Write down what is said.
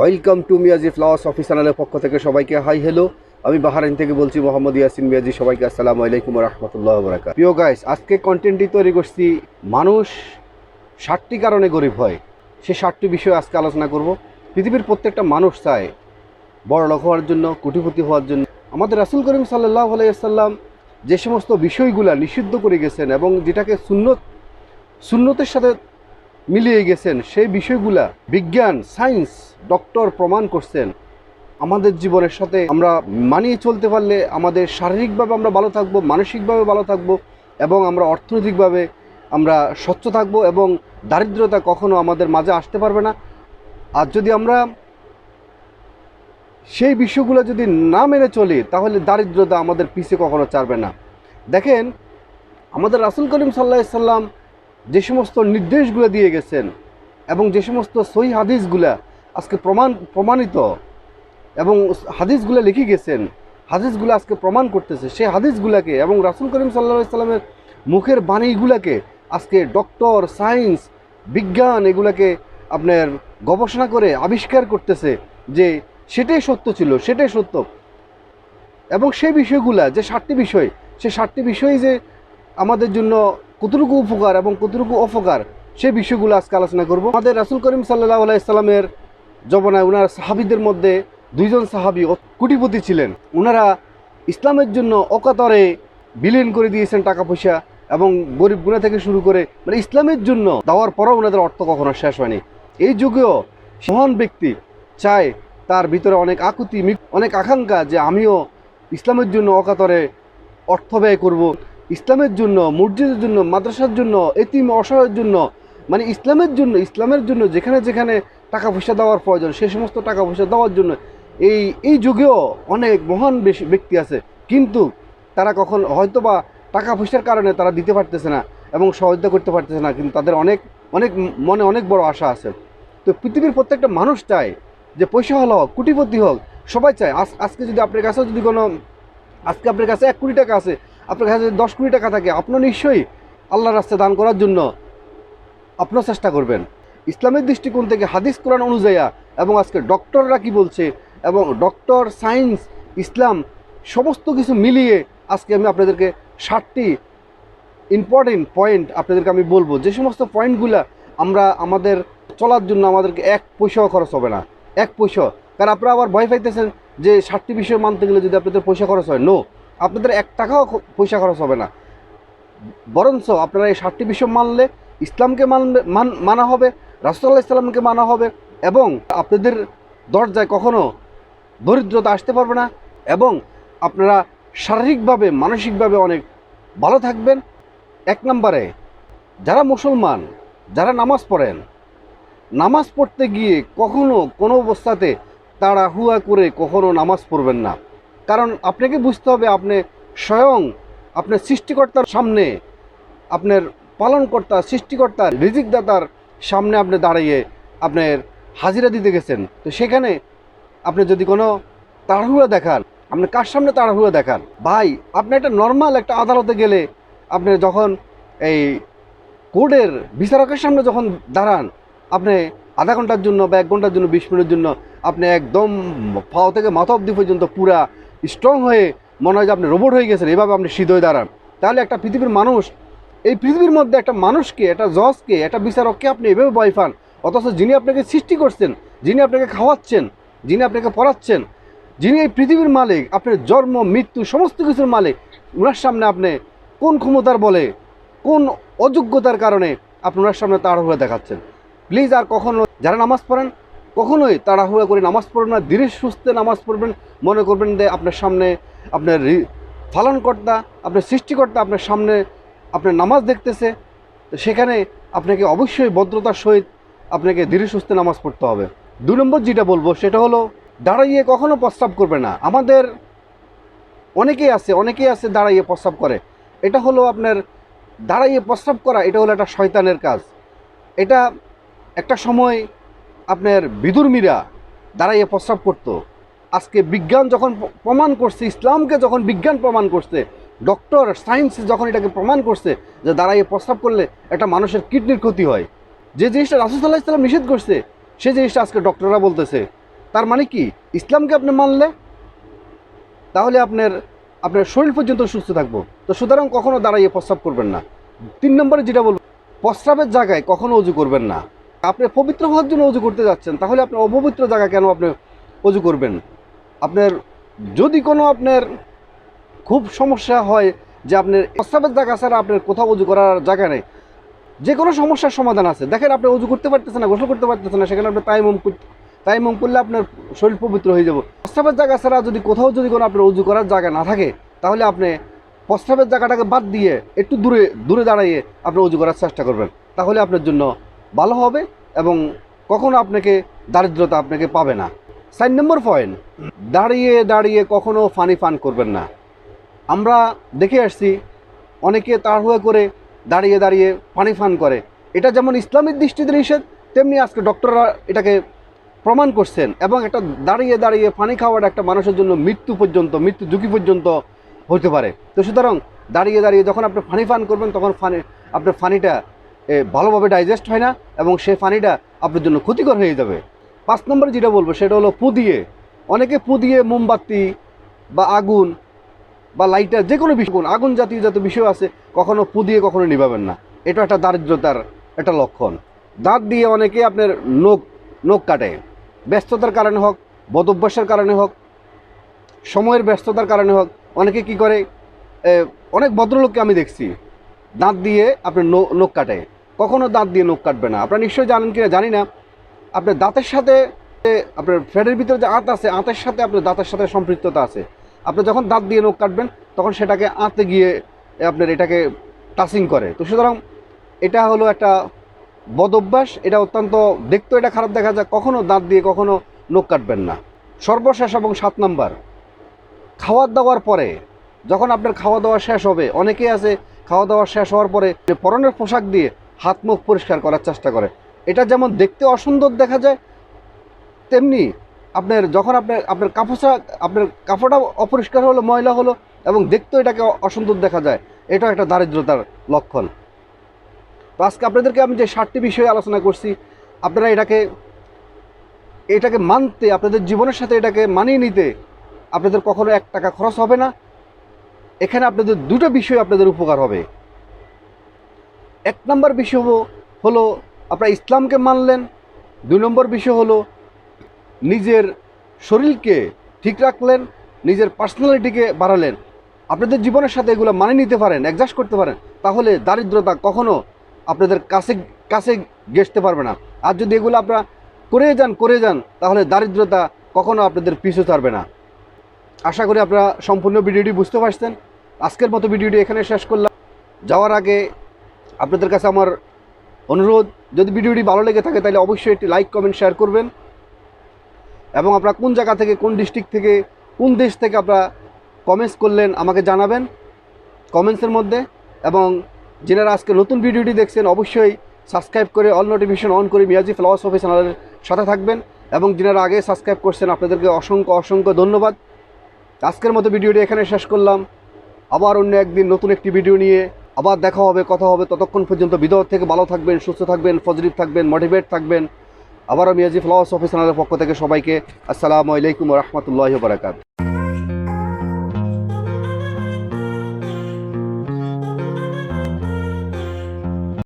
Welcome to Miyaji flowers office চ্যানেলের পক্ষ থেকে সবাইকে হাই হ্যালো। আমি বাহারাইন থেকে বলছি মোহাম্মদ ইয়াসিন মিয়াজি, সবাইকে আসসালামু আলাইকুম রহমতুল্লাহ বরাকাত প্রিয় গাইস আজকে কন্টেন্টটি তৈরি করছি, মানুষ ষাটটি কারণে গরিব হয়। সে ষাটটি বিষয়ে আজকে আলোচনা করব। পৃথিবীর প্রত্যেকটা মানুষ চায় বড় লোক হওয়ার জন্য, কোটিপতি হওয়ার জন্য। আমাদের রাসুল করিম সাল্লাহ আলাইসাল্লাম যে সমস্ত বিষয়গুলা নিষিদ্ধ করে গেছেন এবং যেটাকে সুন্নত, সুন্নতের সাথে মিলিয়ে গেছেন, সেই বিষয়গুলা বিজ্ঞান, সায়েন্স ডক্টর প্রমাণ করছেন, আমাদের জীবনের সাথে আমরা মানিয়ে চলতে পারলে আমাদের শারীরিকভাবে আমরা ভালো থাকব, মানসিকভাবে ভালো থাকব এবং আমরা অর্থনৈতিকভাবে আমরা স্বচ্ছ থাকব এবং দারিদ্রতা কখনো আমাদের মাঝে আসতে পারবে না। আর যদি আমরা সেই বিষয়গুলো যদি না মেনে চলি, তাহলে দারিদ্রতা আমাদের পিছে কখনো ছাড়বে না। দেখেন, আমাদের রাসুল করিম সাল্লাহ সাল্লাম যে সমস্ত নির্দেশগুলো দিয়ে গেছেন এবং যে সমস্ত সই হাদিসগুলা আজকে প্রমাণ, প্রমাণিত। এবং হাদিসগুলো লিখে গেছেন। হাদিসগুলো আজকে প্রমাণ করতেছে। সেই হাদিসগুলাকে এবং রাসুল করিম সাল্লা সাল্লামের মুখের বাণীগুলাকে আজকে ডক্টর সায়েন্স, বিজ্ঞান এগুলাকে আপনার গবেষণা করে আবিষ্কার করতেছে যে সেটাই সত্য ছিল, সেটাই সত্য। এবং সেই বিষয়গুলা, যে ষাটটি বিষয়, সে ষাটটি বিষয় যে আমাদের জন্য কতটুকু উপকার এবং কতটুকু অপকার, সে বিষয়গুলো আজকে আলোচনা করব। আমাদের রাসুল করিম সাল্লাহ আলাইসাল্লামের জবনায় ওনার সাহাবিদের মধ্যে দুইজন সাহাবি কোটিপতি ছিলেন। ওনারা ইসলামের জন্য অকাতরে বিলীন করে দিয়েছেন টাকা পয়সা এবং গরিব গুণা থেকে শুরু করে মানে ইসলামের জন্য দেওয়ার পরও ওনাদের অর্থ কখনো শেষ হয়নি। এই যুগেও মহান ব্যক্তি চায় তার ভিতরে অনেক আকুতি, অনেক আকাঙ্ক্ষা যে আমিও ইসলামের জন্য অকাতরে অর্থ ব্যয় করব। ইসলামের জন্য, মসজিদের জন্য, মাদ্রাসার জন্য, এতিম অসহায়ের জন্য মানে ইসলামের জন্য ইসলামের জন্য যেখানে যেখানে টাকা পয়সা দেওয়ার প্রয়োজন, সে সমস্ত টাকা পয়সা দেওয়ার জন্য এই এই যুগেও অনেক মহান ব্যক্তি আছে। কিন্তু তারা কখন হয়তো বা টাকা পয়সার কারণে তারা দিতে পারতেছে না এবং সহযোগিতা করতে পারতেছে না, কিন্তু তাদের অনেক অনেক মনে অনেক বড় আশা আছে। তো পৃথিবীর প্রত্যেকটা মানুষ চায় যে পয়সা হলো হোক, কোটিপতি হোক, সবাই চায়। আজ, আজকে যদি আপনার কাছেও যদি কোনো, আজকে আপনার কাছে এক কোটি টাকা আছে, আপনার কাছে যদি দশ কোটি টাকা থাকে আপনি নিশ্চয়ই আল্লাহর রাস্তায় দান করার জন্য আপনার চেষ্টা করবেন। ইসলামের দৃষ্টিকোণ থেকে হাদিস কোরআন অনুযায়ী, এবং আজকে ডক্টররা কি বলছে, এবং ডক্টর সায়েন্স, ইসলাম সমস্ত কিছু মিলিয়ে আজকে আমি আপনাদেরকে ষাটটি ইম্পর্টেন্ট পয়েন্ট আপনাদেরকে আমি বলব। যে সমস্ত পয়েন্টগুলো আমরা আমাদের চলার জন্য আমাদেরকে এক পয়সাও খরচ হবে না। এক পয়সা। কারণ আপনারা আবার ভয় পাইতেছেন যে ষাটটি বিষয় মানতে গেলে যদি আপনাদের পয়সা খরচ হয়। নো আপনাদের এক টাকাও পয়সা খরচ হবে না। বরঞ্চ আপনারা এই ষাটটি বিষয় মানলে ইসলামকে মানবে মান মানা হবে। রাসুল্লাহ ইসলামকে মানা হবে এবং আপনাদের দরজায় কখনো দরিদ্রতা আসতে পারবে না এবং আপনারা শারীরিকভাবে, মানসিকভাবে অনেক ভালো থাকবেন। এক নম্বরে, যারা মুসলমান, যারা নামাজ পড়েন, নামাজ পড়তে গিয়ে কখনো কোনো অবস্থাতে তাড়াহুয়া করে কখনো নামাজ পড়বেন না। কারণ আপনাকে বুঝতে হবে, আপনি স্বয়ং আপনার সৃষ্টিকর্তার সামনে আপনার পালনকর্তা, সৃষ্টিকর্তার, রিজিকদাতার সামনে আপনি দাঁড়িয়ে আপনার হাজিরা দিতে গেছেন, তো সেখানে আপনি যদি কোনো তাড়াহুড়া দেখান, আপনি কার সামনে তাড়াহুড়া দেখান? ভাই, আপনি একটা নর্মাল একটা আদালতে গেলে আপনি যখন এই কোর্টের বিচারকের সামনে যখন দাঁড়ান, আপনি আধা ঘণ্টার জন্য বা এক ঘণ্টার জন্য, বিশ মিনিটের জন্য আপনি একদম পাও থেকে মাথা অবধি পর্যন্ত পুরা স্ট্রং হয়ে মনে হয় যে আপনি রোবট হয়ে গেছেন, এভাবে আপনি সিধ হয়ে দাঁড়ান। তাহলে একটা পৃথিবীর মানুষ এই পৃথিবীর মধ্যে একটা মানুষকে, একটা জজকে, একটা বিচারককে আপনি এভাবে ভয় পান। অথচ যিনি আপনাকে সৃষ্টি করছেন, যিনি আপনাকে খাওয়াচ্ছেন, যিনি আপনাকে পড়াচ্ছেন, যিনি এই পৃথিবীর মালিক, আপনার জন্ম, মৃত্যু, সমস্ত কিছুর মালিক ওনার সামনে আপনি কোন ক্ষমতার বলে, কোন অযোগ্যতার কারণে আপনার সামনে তাড়াহুড়া দেখাচ্ছেন? প্লিজ আর কখনো যারা নামাজ পড়েন, কখনোই তাড়াহুড়া করে নামাজ পড়বেন না, ধীরে সুস্থে নামাজ পড়বেন। মনে করবেন যে আপনার সামনে আপনার পালনকর্তা, আপনার সৃষ্টিকর্তা আপনার সামনে আপনার নামাজ দেখতেছে সেখানে আপনাকে অবশ্যই ভদ্রতার সহিত আপনাকে ধীরে সুস্থে নামাজ পড়তে হবে। দু নম্বর যেটা বলব, সেটা হলো দাঁড়াইয়ে কখনো প্রস্রাব করবে না। আমাদের অনেকেই আছে অনেকেই আছে দাঁড়াইয়ে প্রস্তাব করে। এটা হলো আপনার দাঁড়াইয়ে প্রস্রাব করা, এটা হলো একটা শয়তানের কাজ। এটা একটা সময় আপনার বিদুর্মীরা দাঁড়াইয়ে প্রস্রাব করত। আজকে বিজ্ঞান যখন প্রমাণ করছে, ইসলামকে যখন বিজ্ঞান প্রমাণ করছে ডক্টর সায়েন্স যখন এটাকে প্রমাণ করছে যে দাঁড়াইয়ে প্রস্রাব করলে একটা মানুষের কিডনির ক্ষতি হয়, যে জিনিসটা রাসুসাল্লাহ ইসলাম নিষেধ করছে সেই জিনিসটা আজকে ডক্টররা বলতেছে। তার মানে কি? ইসলামকে আপনি মানলে তাহলে আপনার আপনার শরীর পর্যন্ত সুস্থ থাকব। তো সুতরাং কখনো দাঁড়াইয়ে প্রস্রাব করবেন না। তিন নম্বরে যেটা বলব, প্রস্রাবের জায়গায় কখনো অজু করবেন না। আপনি পবিত্র হওয়ার জন্য অজু করতে যাচ্ছেন, তাহলে আপনি অপবিত্র জায়গা কেন আপনি অজু করবেন? আপনার, যদি কোনো আপনার খুব সমস্যা হয় যে আপনার প্রস্তাবের জায়গা ছাড়া আপনার কোথাও অজু করার জায়গা নেই। যে কোনো সমস্যার সমাধান আছে। দেখেন আপনি অজু করতে পারতেছেন না, গোসল করতে পারতেছেন না, সেখানে আপনি তাইমম তাইমম করলে আপনার শরীর পবিত্র হয়ে যাবে। প্রস্তাবের জায়গা ছাড়া যদি কোথাও যদি কোনো আপনার অজু করার জায়গা না থাকে, তাহলে আপনি প্রস্রাবের জায়গাটাকে বাদ দিয়ে একটু দূরে দূরে দাঁড়িয়ে আপনি অজু করার চেষ্টা করবেন। তাহলে আপনার জন্য ভালো হবে এবং কখনো আপনাকে দারিদ্রতা আপনাকে পাবে না। চার নম্বর পয়েন্ট দাঁড়িয়ে দাঁড়িয়ে কখনো ফানি ফান করবেন না। আমরা দেখে আসছি, অনেকে তাড়াহুড়ো করে দাঁড়িয়ে দাঁড়িয়ে পানি ফান করে। এটা যেমন ইসলামিক দৃষ্টিতে নিষেধ, তেমনি আজকে ডক্টররা এটাকে প্রমাণ করছেন এবং একটা দাঁড়িয়ে দাঁড়িয়ে পানি খাওয়াটা একটা মানুষের জন্য মৃত্যু পর্যন্ত, মৃত্যু ঝুঁকি পর্যন্ত হতে পারে। তো সুতরাং দাঁড়িয়ে দাঁড়িয়ে যখন আপনি পানি পান করবেন, তখন ফানি আপনার পানিটা ভালোভাবে ডাইজেস্ট হয় না এবং সেই পানিটা আপনার জন্য ক্ষতিকর হয়ে যাবে। পাঁচ নম্বরে যেটা বলব, সেটা হলো পুদিয়ে। অনেকে পুদিয়ে মোমবাতি বা আগুন বা লাইটার যে কোনো বিষয় আগুন জাতীয় যত বিষয় আছে, কখনো পুদিয়ে কখনো নিভাবেন না। এটা একটা দারিদ্রতার একটা লক্ষণ। দাঁত দিয়ে অনেকে আপনার নখ নখ কাটে। ব্যস্ততার কারণে হোক, বদভ্যাসের কারণে হোক, সময়ের ব্যস্ততার কারণে হোক, অনেকে কি করে অনেক ভদ্রলোককে আমি দেখছি, দাঁত দিয়ে আপনার নো- নখ কাটে। কখনো দাঁত দিয়ে নখ কাটবে না। আপনারা নিশ্চয়ই জানেন কিনা? জানি না। আপনার দাঁতের সাথে আপনার ফ্যাটের ভিতরে যে আঁত আছে, আঁতের সাথে আপনার দাঁতের সাথে সম্পৃক্ততা আছে। আপনি যখন দাঁত দিয়ে নখ কাটবেন, তখন সেটাকে আঁতে গিয়ে আপনার এটাকে টাচিং করে। তো সুতরাং এটা হলো একটা বদ অভ্যাস, এটা অত্যন্ত, দেখতেও এটা খারাপ দেখা যায়, কখনো দাঁত দিয়ে কখনো নখ কাটবেন না। সর্বশেষ এবং সাত নাম্বার খাওয়ার দাওয়ার পরে, যখন আপনার খাওয়া দাওয়া শেষ হবে, অনেকেই আছে, খাওয়া দাওয়া শেষ হওয়ার পরে পরনের পোশাক দিয়ে হাত মুখ পরিষ্কার করার চেষ্টা করে। এটা যেমন দেখতে অসুন্দর দেখা যায়, তেমনি আপনার যখন আপনার আপনার কাপড়টা আপনার কাপড়টা অপরিষ্কার হলো, ময়লা হলো এবং দেখতেও এটাকে অসুন্দর দেখা যায়। এটা একটা দারিদ্রতার লক্ষণ। তো আজকে আপনাদেরকে আমি যে ষাটটি বিষয়ে আলোচনা করছি, আপনারা এটাকে এটাকে মানতে, আপনাদের জীবনের সাথে এটাকে মানিয়ে নিতে আপনাদের কখনো এক টাকা খরচ হবে না। এখানে আপনাদের দুটো বিষয় আপনাদের উপকার হবে। এক নম্বর বিষয় হলো, আপনারা ইসলামকে মানলেন। দুই নম্বর বিষয় হলো নিজের শরীরকে ঠিক রাখলেন, নিজের পার্সোনালিটিকে বাড়ালেন। আপনাদের জীবনের সাথে এগুলো মানিয়ে নিতে পারেন অ্যাডজাস্ট করতে পারেন, তাহলে দারিদ্রতা কখনো আপনাদের কাছে কাছে গেছতে পারবে না। আর যদি এগুলো আপনারা করে যান করে যান, তাহলে দারিদ্রতা কখনো আপনাদের পিছু ছাড়বে না। আশা করি আপনারা সম্পূর্ণ ভিডিওটি বুঝতে পারছেন। আজকের মতো ভিডিওটি এখানে শেষ করলাম। যাওয়ার আগে আপনাদের কাছে আমার অনুরোধ, যদি ভিডিওটি ভালো লেগে থাকে, তাহলে অবশ্যই একটি লাইক কমেন্ট শেয়ার করবেন। এবং আপনারা কোন জায়গা থেকে, কোন ডিস্ট্রিক্ট থেকে, কোন দেশ থেকে আপনারা কমেন্টস করলেন আমাকে জানাবেন কমেন্টসের মধ্যে। এবং যারা আজকে নতুন ভিডিওটি দেখছেন, অবশ্যই সাবস্ক্রাইব করে অল নোটিফিকেশন অন করে মিয়াজি ফ্লাওয়ার্স অফিস চ্যানেলের সাথে থাকবেন। এবং যারা আগে সাবস্ক্রাইব করছেন, আপনাদেরকে অসংখ্য অসংখ্য ধন্যবাদ। আজকের মতো ভিডিওটি এখানে শেষ করলাম। আবার অন্য একদিন নতুন একটি ভিডিও নিয়ে আবার দেখা হবে, কথা হবে। ততক্ষণ পর্যন্ত বিদর থেকে ভালো থাকবেন, সুস্থ থাকবেন পজিটিভ থাকবেন মোটিভেট থাকবেন। আবারও মিয়াজি ফ্লাওয়ার্স অফিস পক্ষ থেকে সবাইকে আসসালামু আলাইকুম রহমতুল্লাহ বারাকাত